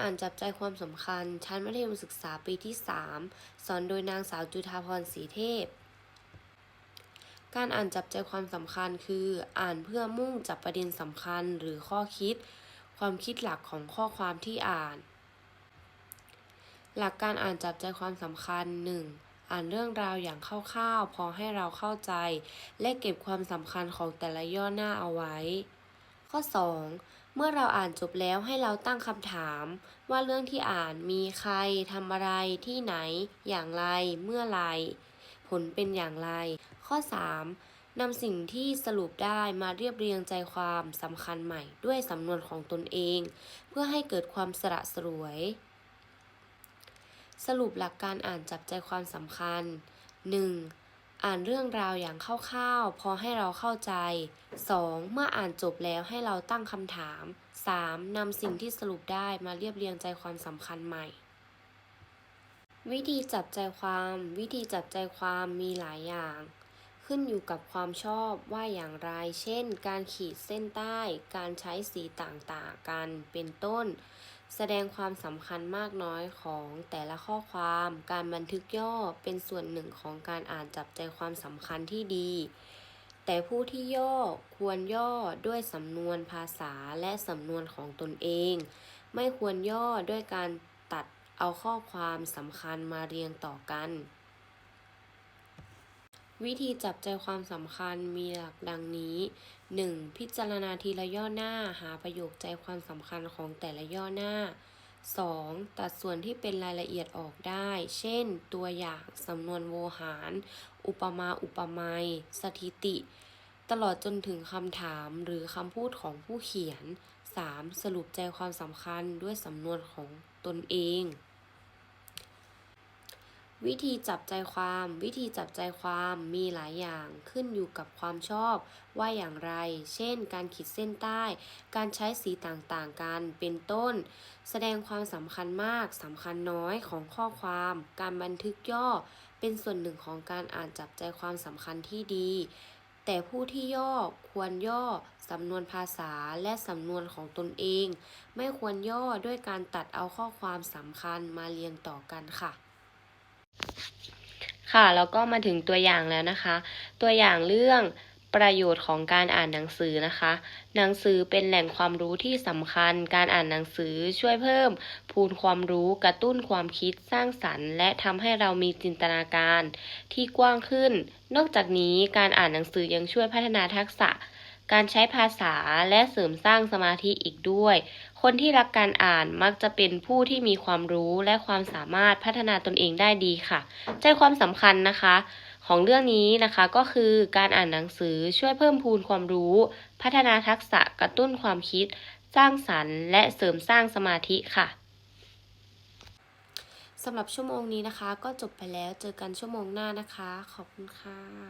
อ่านจับใจความสำคัญ ชั้นมัธยมศึกษาปีที่ 3 สอนโดยนางสาวจุธาพรศรีเทพ การอ่านจับใจความสำคัญคือ อ่านเพื่อมุ่งจับประเด็นสำคัญหรือข้อคิด ความคิดหลักของข้อความที่อ่าน หลักการอ่านจับใจความสำคัญ 1. อ่านเรื่องราวอย่างคร่าวๆพอให้เราเข้าใจ และเก็บความสำคัญของแต่ละย่อหน้าเอาไว้ ข้อ 2. เมื่อเราอ่านจบแล้วให้เราตั้งคำถาม ว่าเรื่องที่อ่านมีใครทำอะไรที่ไหน อย่างไร เมื่อไร ผลเป็นอย่างไร ข้อ 3. นำสิ่งที่สรุปได้มาเรียบเรียงใจความสำคัญใหม่ด้วยสำนวนของตนเอง เพื่อให้เกิดความสระสรวย สรุปหลักการอ่านจับใจความสำคัญ 1. อ่านเรื่องราวอย่างคร่าวๆ พอให้เราเข้าใจ 2. เมื่ออ่านจบแล้วให้เราตั้งคำถาม 3. นำสิ่งที่สรุปได้มาเรียบเรียงใจความสำคัญใหม่ วิธีจับใจความ วิธีจับใจความมีหลายอย่าง ขึ้นอยู่กับความชอบว่าอย่างไร เช่น การขีดเส้นใต้ การใช้สีต่างๆ กัน เป็นต้น แสดงความสำคัญมากน้อยของแต่ละข้อความ การบันทึกย่อเป็นส่วนหนึ่งของการอ่านจับใจความสำคัญที่ดี แต่ผู้ที่ย่อควรย่อด้วยสำนวนภาษาและสำนวนของตนเอง ไม่ควรย่อด้วยการตัดเอาข้อความสำคัญมาเรียงต่อกัน วิธีจับใจความสำคัญมีหลักดังนี้ 1. พิจารณาทีละย่อหน้าหาประโยคใจความสำคัญของแต่ละย่อหน้า 2. ตัดส่วนที่เป็นรายละเอียดออกได้ เช่น ตัวอย่าง สำนวนโวหาร อุปมาอุปไมยสถิติ ตลอดจนถึงคำถามหรือคำพูดของผู้เขียน 3. สรุปใจความสำคัญด้วยสำนวนของตนเอง วิธีจับใจความ วิธีจับใจความมีหลายอย่างขึ้นอยู่กับความชอบ ว่าอย่างไร เช่น การขีดเส้นใต้ การใช้สีต่างๆกันเป็นต้น แสดงความสำคัญมากสำคัญน้อยของข้อความ การบันทึกย่อ เป็นส่วนหนึ่งของการอ่านจับใจความสำคัญที่ดี แต่ผู้ที่ย่อควรย่อสำนวนภาษาและสำนวนของตนเอง ไม่ควรย่อด้วยการตัดเอาข้อความสำคัญมาเรียงต่อกันค่ะ ค่ะแล้วก็มาถึงตัวอย่างแล้วนะคะ ตัวอย่างเรื่องประโยชน์ของการอ่านหนังสือนะคะ หนังสือเป็นแหล่งความรู้ที่สำคัญ การอ่านหนังสือช่วยเพิ่ม พูนความรู้กระตุ้นความคิดสร้างสรรค์ และทำให้เรามีจินตนาการที่กว้างขึ้น นอกจากนี้การอ่านหนังสือยังช่วยพัฒนาทักษะ การใช้ภาษาและเสริมสร้างสมาธิอีกด้วย คนที่รักการอ่านมักจะเป็นผู้ที่มีความรู้และความสามารถพัฒนาตนเองได้ดีค่ะ ใจความสำคัญนะคะ ของเรื่องนี้นะคะก็คือการอ่านหนังสือช่วยเพิ่มพูนความรู้ พัฒนาทักษะกระตุ้นความคิด สร้างสรรค์ และเสริมสร้างสมาธิค่ะสำหรับชั่วโมงนี้นะคะ ก็จบไปแล้วเจอกันชั่วโมงหน้านะคะ ขอบคุณค่ะ